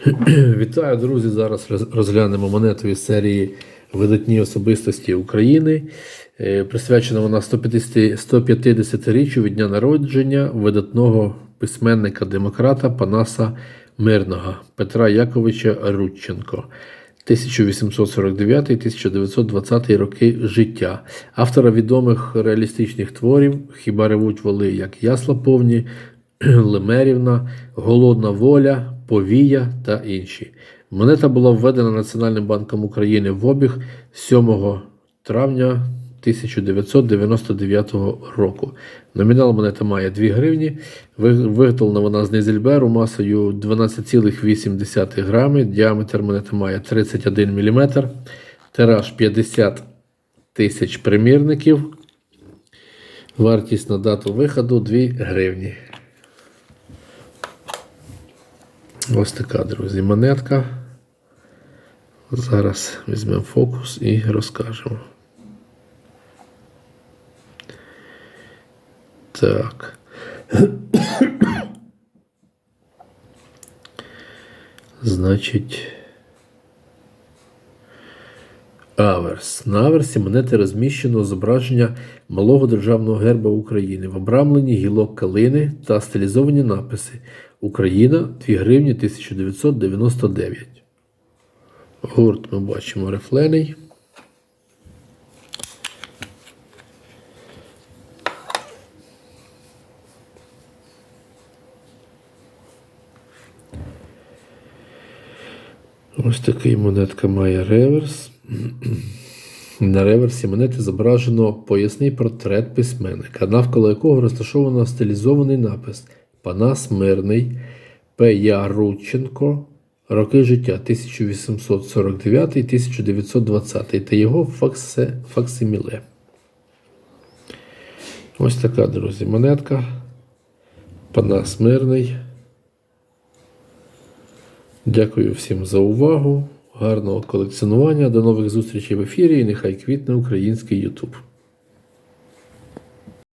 Вітаю, друзі! Зараз розглянемо монету із серії Видатні особистості України. Е, Присвячена вона 150 150-річчю від дня народження видатного письменника-демократа Панаса Мирного Петра Яковича Рудченко. 1849-1920 роки життя, автора відомих реалістичних творів Хіба ревуть воли, як ясла повні, Лемерівна, Голодна воля, Повія та інші. Монета була введена Національним банком України в обіг 7 травня 1999 року. Номінал монета має 2 гривні. Виготовлена вона з низельберу масою 12,8 грами. Діаметр монети має 31 мм. Тираж 50 тисяч примірників. Вартість на дату виходу 2 гривні. Ось така, друзі, монетка. Зараз візьмемо фокус і розкажемо. Так. Значить. Аверс. На аверсі монети розміщено зображення малого державного герба України в обрамленні гілок калини та стилізовані написи Україна 2 гривні 1999. Гурт ми бачимо рифлений. Ось такий монетка має реверс. На реверсі монети зображено поясний портрет письменника, навколо якого розташовано стилізований напис Панас Мирний, П. Я. Рудченко, роки життя 1849-1920 та його факсе, факсиміле. Ось така, друзі, монетка. Панас Мирний. Дякую всім за увагу. Гарного колекціонування. До нових зустрічей в ефірі. І нехай квітне український Ютуб.